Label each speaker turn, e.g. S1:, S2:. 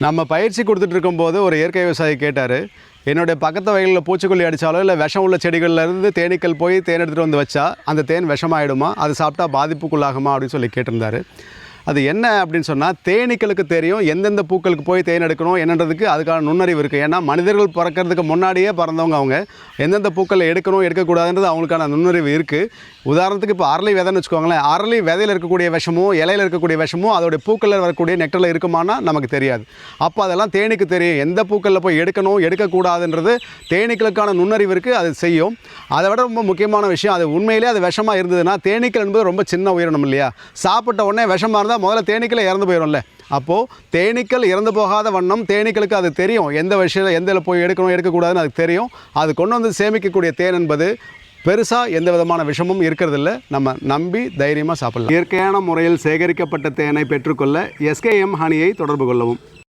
S1: நம்ம பயிற்சி கொடுத்துட்டு இருக்கும்போது ஒரு இயற்கை விவசாயி கேட்டார் என்னுடைய பக்கத்து வயலில் பூச்சிக்கொல்லி அடித்தாலோ இல்லை விஷம் உள்ள செடிகள்ல இருந்து தேனீக்கள் போய் தேன் எடுத்துகிட்டு வந்து வச்சா அந்த தேன் விஷமாயிடுமா? அது சாப்பிட்டா பாதிப்புக்குள்ளாகுமா? அப்படின்னு சொல்லி கேட்டிருந்தாரு. அது என்ன அப்படின்னு சொன்னால் தேனீக்களுக்கு தெரியும் எந்தெந்த பூக்களுக்கு போய் தேன் எடுக்கணும் என்னன்றதுக்கு அதுக்கான நுண்ணறிவு இருக்குது ஏன்னா மனிதர்கள் பிறக்கிறதுக்கு முன்னாடியே பிறந்தவங்க அவங்க. எந்தெந்த பூக்களை எடுக்கணும் எடுக்கக்கூடாதுன்றது அவங்களுக்கான நுண்ணறிவு இருக்குது உதாரணத்துக்கு இப்போ அரளி விதைன்னு வச்சுக்கோங்களேன். அரளி விதையில் இருக்கக்கூடிய விஷமும் இலையில் இருக்கக்கூடிய விஷமும் அதோடைய பூக்களில் வரக்கூடிய நெக்டரில் இருக்குமானா நமக்கு தெரியாது. அப்போ அதெல்லாம் தேனீக்கு தெரியும். எந்த பூக்களில் போய் எடுக்கணும் எடுக்கக்கூடாதுன்றது தேனீக்களுக்கான நுண்ணறிவு இருக்குது அது செய்யும். அதை விட ரொம்ப முக்கியமான விஷயம் அது உண்மையிலே அது விஷமாக இருந்ததுன்னா தேனீக்கள் என்பது ரொம்ப சின்ன உயிரினம் இல்லையா? சாப்பிட்ட உடனே விஷமாக இருந்தால் முதல்ல தேனீக்களை இறந்து போயிடும்ல. அப்போது தேனீக்கள் இறந்து போகாத வண்ணம் தேனீக்களுக்கு அது தெரியும். எந்த விஷயம் எந்த போய் எடுக்கணும் எடுக்கக்கூடாதுன்னு அதுக்கு தெரியும். அது கொண்டு வந்து சேமிக்கக்கூடிய தேன் என்பது பெருசாக எந்த விதமான விஷமும் இருக்கிறதில்ல. நம்ம நம்பி தைரியமாக சாப்பிடலாம். இயற்கையான முறையில் சேகரிக்கப்பட்ட தேனை பெற்றுக்கொள்ள எஸ்கேஎம் ஹனியை தொடர்பு கொள்ளவும்.